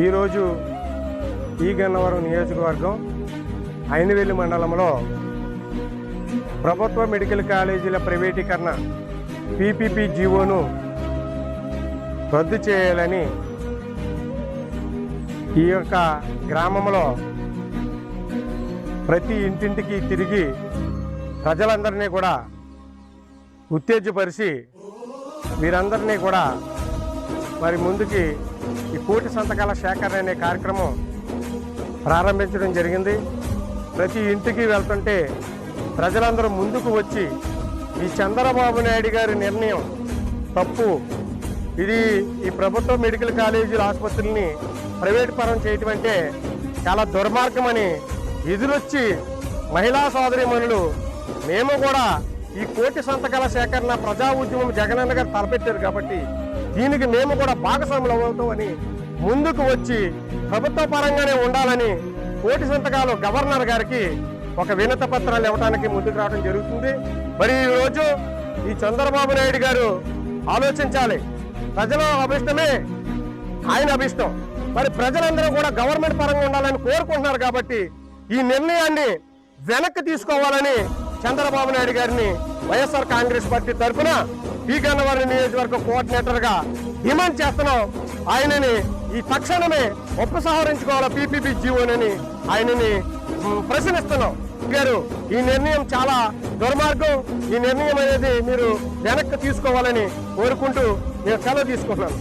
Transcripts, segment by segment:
ఈరోజు ఈ గన్నవరం నియోజకవర్గం అయినవెల్లి మండలంలో ప్రభుత్వ మెడికల్ కాలేజీల ప్రైవేటీకరణ పీపీపీ జీవోను రద్దు చేయాలని ఈ యొక్క గ్రామంలో ప్రతి ఇంటింటికి తిరిగి ప్రజలందరినీ కూడా ఉత్తేజపరిచి వీరందరినీ కూడా మరి ముందుకి ఈ కోటి సంతకాల సేకరణ అనే కార్యక్రమం ప్రారంభించడం జరిగింది. ప్రతి ఇంటికి వెళ్తుంటే ప్రజలందరూ ముందుకు వచ్చి ఈ చంద్రబాబు నాయుడు గారి నిర్ణయం తప్పు. ఇది ఈ ప్రభుత్వ మెడికల్ కాలేజీల ఆసుపత్రుల్ని ప్రైవేట్ పరం చేయటం అంటే చాలా దుర్మార్గమని ఎదురొచ్చి మహిళా సోదరిమణులు మేము కూడా ఈ కోటి సంతకాల సేకరణ ప్రజా ఉద్యమం జగనన్న గారు తలపెట్టారు కాబట్టి దీనికి మేము కూడా భాగస్వాములు అవుతామని ముందుకు వచ్చి ప్రభుత్వ పరంగానే ఉండాలని కోటి సంతకాలు గవర్నర్ గారికి ఒక వినత పత్రాలు ఇవ్వడానికి ముందుకు రావడం జరుగుతుంది. మరి ఈ రోజు ఈ చంద్రబాబు నాయుడు గారు ఆలోచించాలి. ప్రజల అభిష్టమే ఆయన అభిష్టం. మరి ప్రజలందరూ కూడా గవర్నమెంట్ పరంగా ఉండాలని కోరుకుంటున్నారు కాబట్టి ఈ నిర్ణయాన్ని వెనక్కి తీసుకోవాలని చంద్రబాబు నాయుడు గారిని వైఎస్ఆర్ కాంగ్రెస్ పార్టీ తరఫున పి గన్నవరం నియోజకవర్గ కోఆర్డినేటర్గా డిమాండ్ చేస్తున్నాం. ఆయనని ఈ తక్షణమే ఉపసంహరించుకోవాలి పీపీపీ జీవోనని ఆయనని ప్రశ్నిస్తున్నాం. గారు ఈ నిర్ణయం చాలా దుర్మార్గం. ఈ నిర్ణయం అనేది మీరు వెనక్కి తీసుకోవాలని కోరుకుంటూ నేను సెలవు తీసుకుంటున్నాను.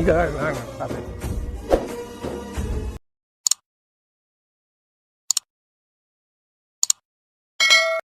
ఇంకా